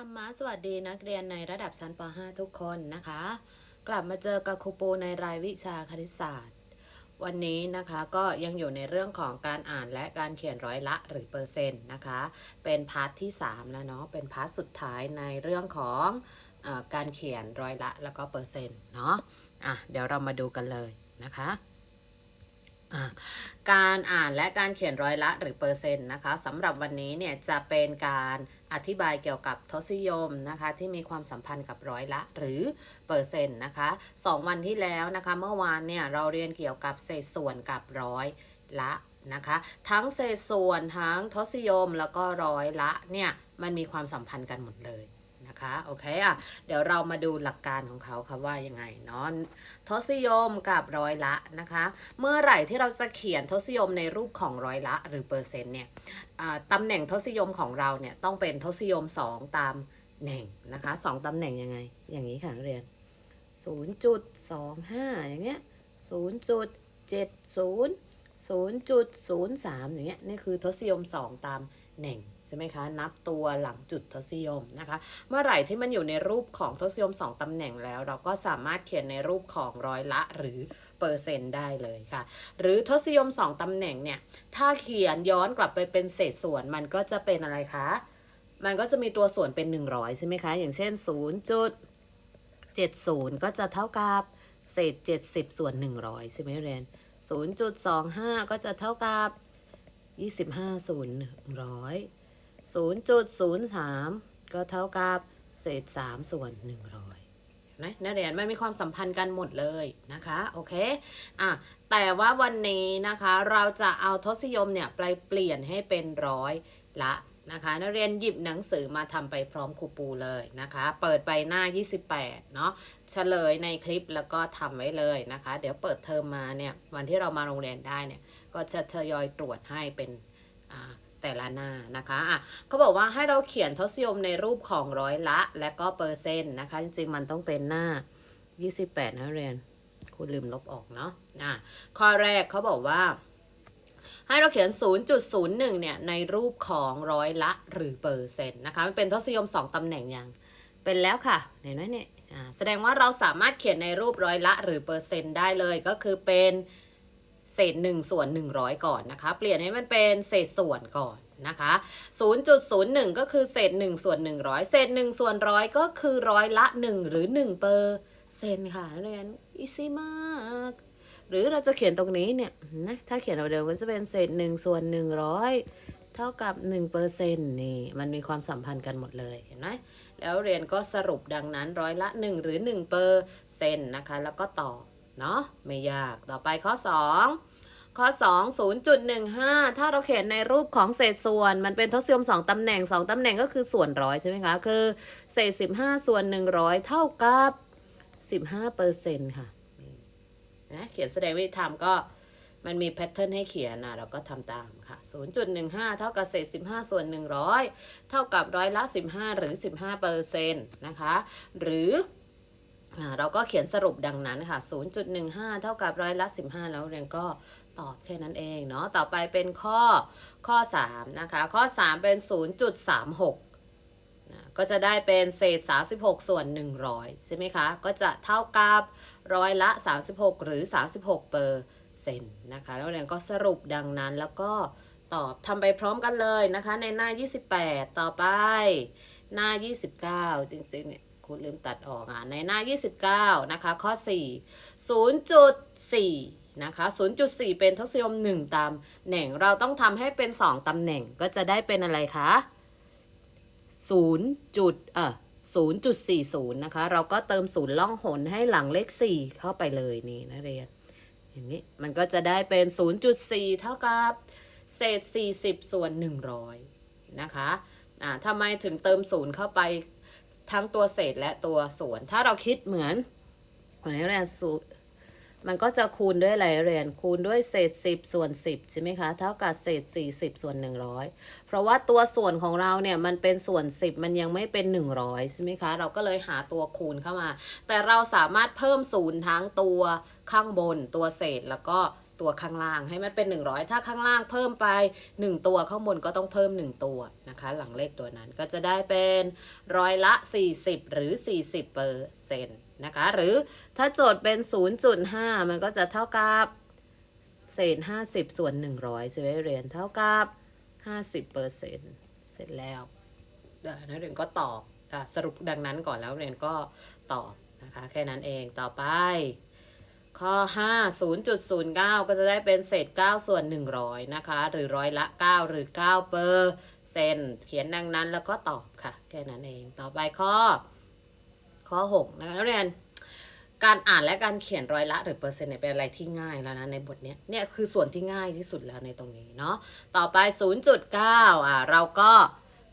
ธรรมะสวัสดีนักเรียนในระดับชั้นป .5 ทุกคนนะคะ กลับมาเจอกับครูปูในรายวิชาคณิตศาสตร์ วันนี้นะคะก็ยังอยู่ในเรื่องของการอ่านและการเขียนร้อยละหรือเปอร์เซ็นต์นะคะ เป็นพาร์ทที่ 3 แล้วเนาะเป็นพาร์ทสุดท้ายในเรื่องของอการเขียนร้อยละแล้วก็เปอร์เซ็นต์เนาะอะเดี๋ยวเรามาดูกันเลยนะคะการอ่านและการเขียนร้อยละหรือเปอร์เซ็นต์นะคะสำหรับวันนี้เนี่ยจะเป็นการ อธิบายเกี่ยวกับทศนิยมนะคะที่มีความสัมพันธ์กับร้อยละหรือเปอร์เซ็นต์นะคะสองวันที่แล้วนะคะเมื่อวานเนี่ยเราเรียนเกี่ยวกับเศษส่วนกับร้อยละนะคะทั้งเศษส่วนทั้งทศนิยมแล้วก็ร้อยละเนี่ยมันมีความสัมพันธ์กันหมดเลย นะคะโอเคอะเดี๋ยวเรามาดูหลักการของเขาค่ะว่ายังไงเนาะทศนิยมกับร้อยละนะคะ เมื่อไหร่ที่เราจะเขียนทศนิยมในรูปของร้อยละหรือเปอร์เซ็นต์เนี่ยตำแหน่งทศนิยมของเราเนี่ยต้องเป็นทศนิยม 2 ตามแหน่งนะคะสองตำแหน่งยังไง อย่างนี้ค่ะนักเรียน 0.25 อย่างเงี้ย 0.70 0.03 อย่างเงี้ยนี่คือทศนิยม 2 ตามแหน่ง ใช่ไหมคะ นับตัวหลังจุดทศนิยมนะคะ เมื่อไหร่ที่มันอยู่ในรูปของทศนิยม 2 ตำแหน่งแล้ว เราก็สามารถเขียนในรูปของร้อยละหรือเปอร์เซ็นต์ได้เลยค่ะ หรือทศนิยม 2 ตำแหน่งเนี่ย ถ้าเขียนย้อนกลับไปเป็นเศษส่วนมันก็จะเป็นอะไรคะ มันก็จะมีตัวส่วนเป็น 100 ใช่ไหมคะ อย่างเช่น 0.70 ก็จะเท่ากับเศษ 70 ส่วน 100 ใช่ไหมเรียน0.25 ก็จะเท่ากับ 25ส่วน100 0.03 ก็เท่ากับเศษ 3 ส่วน 100นะนักเรียนมันมีความสัมพันธ์กันหมดเลยนะคะโอเคอะแต่ว่าวันนี้นะคะเราจะเอาทศนิยมเนี่ยไปเปลี่ยนให้เป็นร้อยละนะคะนักเรียนหยิบหนังสือมาทำไปพร้อมครูปูเลยนะคะ เปิดไปหน้า 28 เนาะเฉลยในคลิปแล้วก็ทำไว้เลยนะคะ เดี๋ยวเปิดเทอมมาเนี่ยวันที่เรามาโรงเรียนได้เนี่ยก็จะทยอยตรวจให้เป็นอ่า แต่ละหน้านะคะอะเขาบอกว่าให้เราเขียนทศนิยมในรูปของร้อยละ และก็เปอร์เซ็นต์นะคะ จริงๆ มันต้องเป็นหน้า 28 นะเรียนคุณลืมลบออกเนาะอะข้อแรกเขาบอกว่า ให้เราเขียน 0.01 เนี่ย ในรูปของร้อยละหรือเปอร์เซ็นต์นะคะ มันเป็นทศนิยม 2ตำแหน่งอยังเป็นแล้วค่ะเห็นไหมเนี่ยอ่าแสดงว่าเราสามารถเขียนในรูปร้อยละหรือเปอร์เซ็นต์ได้เลยก็คือเป็น เศษ 1 ส่วน 100 ก่อนนะคะ เปลี่ยนให้มันเป็นเศษส่วนก่อนนะคะ 0.01 ก็คือเศษ 1 ส่วน 100 เศษ 1 ส่วนร้อยก็คือร้อยละ 1 หรือ 1 เปอร์เซ็นต์ค่ะนักเรียนอีซี่มากหรือเราจะเขียนตรงนี้เนี่ยนะถ้าเขียนเอาเดิมก็จะเป็นเศษ 1 ส่วน 100 เท่ากับ1เปอร์เซ็นต์นี่มันมีความสัมพันธ์กันหมดเลยเห็นไหมแล้วเรียนก็สรุปดังนั้นร้อยละ 1 หรือ1เปอร์เซ็นต์นะคะ แล้วก็ตอบ เนาะไม่ยากต่อไปข้อ 2 ข้อ 2 0.15 ถ้าเราเขียนในรูปของเศษส่วนมันเป็นทศนิยม2ตำแหน่ง 2ตำแหน่งก็คือส่วนร้อยใช่ไหมคะ คือเศษ 15 ส่วน 100 เท่ากับ 15เปอร์เซ็นต์ค่ะนะเขียนแสดงวิธีทำก็มันมีแพทเทิร์นให้เขียนนะเราก็ทำตามค่ะ 0.15 เท่ากับเศษ 15 ส่วน 100 เท่ากับร้อยละ 15 หรือ 15เปอร์เซ็นต์นะคะ หรือ เราก็เขียนสรุปดังนั้นค่ะ 0.15 เท่ากับร้อยละ 15 แล้วเรียนก็ตอบแค่นั้นเองเนาะ ต่อไปเป็นข้อข้อ 3 นะคะ ข้อ 3 เป็น 0.36นะก็จะได้เป็นเศษ 36 ส่วน 100 ใช่ไหมคะ ก็จะเท่ากับร้อยละ 36 หรือ 36 เปอร์เซ็นต์นะคะ แล้วเรียนก็สรุปดังนั้นแล้วก็ตอบทำไปพร้อมกันเลยนะคะ ในหน้า 28 ต่อไปหน้า 29 จริงๆเนี่ย คุณลืมตัดออกอะในหน้า 29 นะคะ ข้อ 4 0.4 นะคะ 0.4 เป็นทศนิยม 1ตามแหน่งเราต้องทำให้เป็น 2ตำแหน่งก็จะได้เป็นอะไรคะ0จุดเอ่อ0.40 นะคะ เราก็เติมศูนย์ล่องหนให้หลังเลข 4 เข้าไปเลยนี่นะเรียนอย่างนี้มันก็จะได้เป็น 0.4 เท่ากับเศษ 40 ส่วน 100 นะคะอ่าทำไมถึงเติมศูนย์เข้าไป ทั้งตัวเศษและตัวส่วน ถ้าเราคิดเหมือนหมือนเรียนสูตรมันก็จะคูณด้วยอะไรเรียนคูณด้วยเศษ 10 ส่วน 10 ใช่ไหมคะ เท่ากับเศษ 40 ส่วน 100 เพราะว่าตัวส่วนของเราเนี่ยมันเป็นส่วน 10 มันยังไม่เป็น 100 ใช่ไหมคะ เราก็เลยหาตัวคูณเข้ามา แต่เราสามารถเพิ่มศูนย์ทั้งตัวข้างบนตัวเศษแล้วก็ ตัวข้างล่างให้มันเป็น 100 ถ้าข้างล่างเพิ่มไป 1 ตัวข้างบนก็ต้องเพิ่ม 1 ตัวนะคะ หลังเลขตัวนั้นก็จะได้เป็นร้อยละ 40 หรือ 40เปอร์เซ็นต์นะคะ หรือถ้าโจทย์เป็น 0.5 มันก็จะเท่ากับเศษ 50 ส่วน 100ใช่ไหมเรียนเท่ากับ 50เปอร์เซ็นต์เสร็จแล้วเดี๋ยวนักเรียนก็ตอบสรุปดังนั้นก่อนแล้วเรียนก็ตอบนะคะแค่นั้นเองต่อไป ข้อ 5 0.09 ก็จะได้เป็นเศษ 9 ส่วน 100 นะคะ หรือร้อยละ 9 หรือ 9 เปอร์เซนเขียนดังนั้นแล้วก็ตอบค่ะ แค่นั้นเอง ต่อไปข้อ ข้อ 6 นะคะนักเรียน การอ่านและการเขียนร้อยละหรือเปอร์เซ็นต์เนี่ยเป็นอะไรที่ง่ายแล้วนะในบทนี้เนี่ยคือส่วนที่ง่ายที่สุดแล้วในตรงนี้เนาะ ต่อไป 0.9 อะเราก็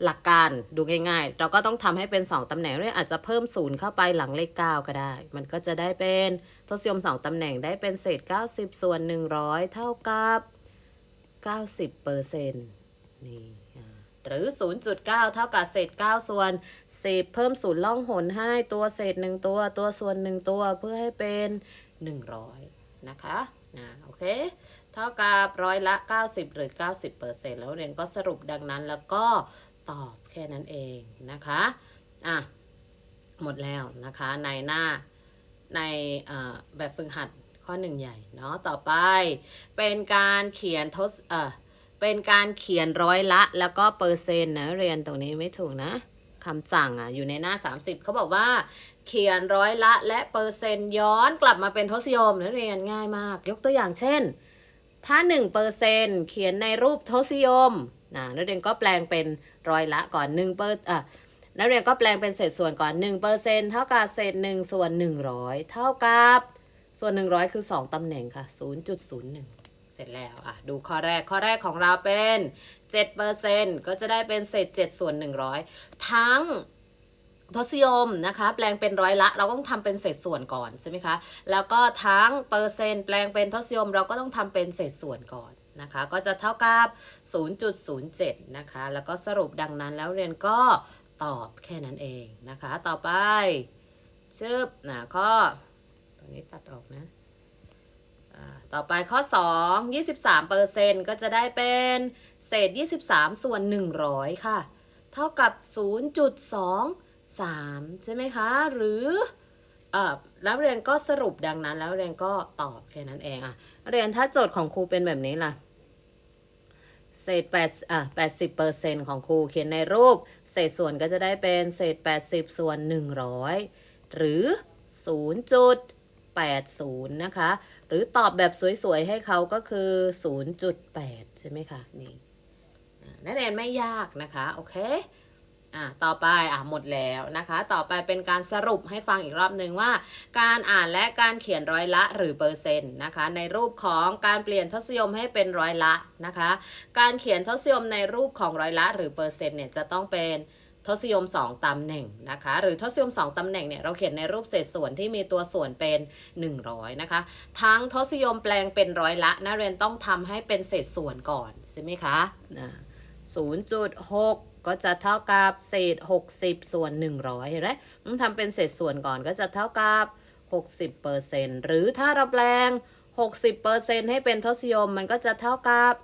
หลักการดูง่ายๆ เราก็ต้องทำให้เป็น 2ตำแหน่งด้วยอาจจะเพิ่มศูนย์เข้าไปหลังเลข 9 ก็ได้ มันก็จะได้เป็น ทศนิยม 2ตำแหน่งได้เป็นเศษ 90 ส่วน 100 เท่ากับ 90เปอร์เซ็นต์นี่อ่าหรือ 0.9 เท่ากับเศษ 9 ส่วน 10 เพิ่มศูนย์ล่องหนให้ตัวเศษ 1 ตัว ตัวส่วน 1 ตัวเพื่อให้เป็น 100 นะคะนะโอเค เท่ากับร้อยละ 90 หรือ 90เปอร์เซ็นต์แล้วเรียนก็สรุปดังนั้นแล้วก็ตอบแค่นั้นเองนะคะ อะ หมดแล้วนะคะในหน้า ในแบบฝึกหัดข้อหนึ่งใหญ่เนาะต่อไปเป็นการเขียนทศเออเป็นการเขียนร้อยละแล้วก็เปอร์เซ็นต์นะเรียนตรงนี้ไม่ถูกนะคำสั่งอะอยู่ในหน้า 30 เขาบอกว่า เขียนร้อยละและเปอร์เซ็นต์ย้อนกลับมาเป็นทศนิยมนะเรียนง่ายมาก ยกตัวอย่างเช่น ถ้า1เปอร์เซ็นเขียนในรูปทศนิยมนะนักเรียนก็แปลงเป็นร้อยละก่อน1เปอร์อะ นักเรียนก็แปลงเป็นเศษส่วนก่อน1เปอร์เซนเท่ากับเศษ1ส่วน100 เท่ากับ ส่วน 100 คือ 2ตำแหน่งค่ะ 0.01 เสร็จแล้วอะดูข้อแรกข้อแรกของเราเป็น7เปอร์เซนก็จะได้เป็นเศษ7ส่วน100 ทั้งทศนิยมนะคะแปลงเป็นร้อยละ เราต้องทำเป็นเศษส่วนก่อนใช่ไหมคะแล้วก็ทั้งเปอร์เซ็นต์แปลงเป็นทศนิยมเราก็ต้องทำเป็นเศษส่วนก่อนนะคะก็จะเท่ากับ 0.07 นะคะแล้วก็สรุปดังนั้นแล้วเรียนก็ ตอบแค่นั้นเองนะคะ ต่อไปชึบนะข้อตรงนี้ตัดออกนะต่อไปข้อ 2 23เปอร์เซ็นต์ก็จะได้เป็นเศษ 23 ส่วน 100 ค่ะ เท่ากับ 0.2 3 ใช่ไหมคะ หรืออ่อแล้วเรียนก็สรุปดังนั้นแล้วเรียนก็ตอบแค่นั้นเองอะเรียนถ้าโจทย์ของครูเป็นแบบนี้ล่ะ เศษ8อะ80เปอร์เซ็นต์ของครูเขียนในรูป เศษส่วนก็จะได้เป็นเศษ 80 ส่วน 100 หรือ 0.80 นะคะ หรือตอบแบบสวยๆ ให้เขาก็คือ 0.8 ใช่ไหมคะ นี่อ่นักเรียนไม่ยากนะคะ โอเค อะต่อไปอะหมดแล้วนะคะ ต่อไปเป็นการสรุปให้ฟังอีกรอบหนึ่งว่า การอ่านและการเขียนร้อยละหรือเปอร์เซ็นต์นะคะ ในรูปของการเปลี่ยนทศนิยมให้เป็นร้อยละนะคะ การเขียนทศนิยมในรูปของร้อยละหรือเปอร์เซ็นต์เนี่ยจะต้องเป็นทศนิยม 2ตำแหน่งนะคะ หรือทศนิยม 2ตำแหน่งเนี่ยเราเขียนในรูปเศษส่วนที่มีตัวส่วนเป็น 100 นะคะ ทั้งทศนิยมแปลงเป็นร้อยละนักเรียนต้องทำให้เป็นเศษส่วนก่อนใช่ไหมคะอ่า0.6 ก็จะเท่ากับเศษ 60 ส่วน 100เห็นไหมทำเป็นเศษส่วนก่อนก็จะเท่ากับ 60เปอร์เซ็นต์หรือถ้าเราแปลง 60เปอร์เซ็นต์ให้เป็นทศนิยมมันก็จะเท่ากับ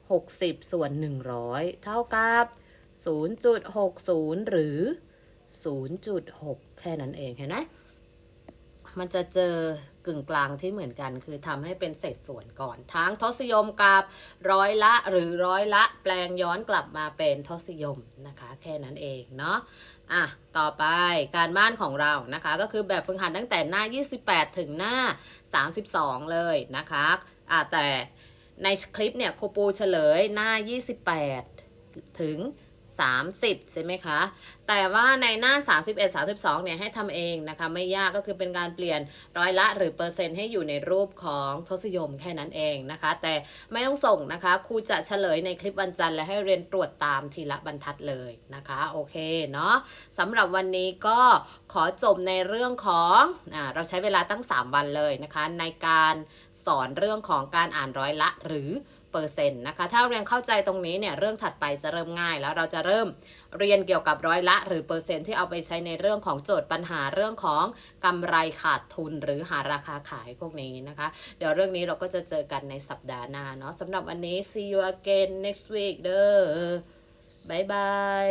60 ส่วน 100 เท่ากับ 0.60 หรือ 0.6 แค่นั้นเองเห็นไหม มันจะเจอกึ่งกลางที่เหมือนกันคือทำให้เป็นเศษส่วนก่อน ทั้งทศนิยมกับร้อยละหรือร้อยละแปลงย้อนกลับมาเป็นทศนิยมนะคะ แค่นั้นเองเนาะอะต่อไปการบ้านของเรานะคะ ก็คือแบบฝึกหัดตั้งแต่หน้า 28 ถึงหน้า 32 เลยนะคะอะแต่ในคลิปเนี่ยครูปูเฉลยหน้า 28 ถึง 30 ใช่ไหมคะ แต่ว่าในหน้า 31 32 เนี่ยให้ทำเองนะคะ ไม่ยากก็คือเป็นการเปลี่ยนร้อยละหรือเปอร์เซ็นต์ให้อยู่ในรูปของทศนิยมแค่นั้นเองนะคะ แต่ไม่ต้องส่งนะคะครูจะเฉลยในคลิปวันจันทร์และให้เรียนตรวจตามทีละบรรทัดเลยนะคะ โอเคเนาะสำหรับวันนี้ก็ขอจบในเรื่องของอเราใช้เวลาตั้ง 3 วันเลยนะคะ ในการสอนเรื่องของการอ่านร้อยละหรือ เปอร์เซ็นต์นะคะถ้าเรียนเข้าใจตรงนี้เนี่ยเรื่องถัดไปจะเริ่มง่ายแล้วเราจะเริ่มเรียนเกี่ยวกับร้อยละ หรือเปอร์เซ็นต์ที่เอาไปใช้ในเรื่องของโจทย์ปัญหาเรื่องของกำไรขาดทุนหรือหาราคาขายพวกนี้นะคะ เดี๋ยวเรื่องนี้เราก็จะเจอกันในสัปดาห์หน้าเนาะสำหรับวันนี้ see you again next week เด้อบายบาย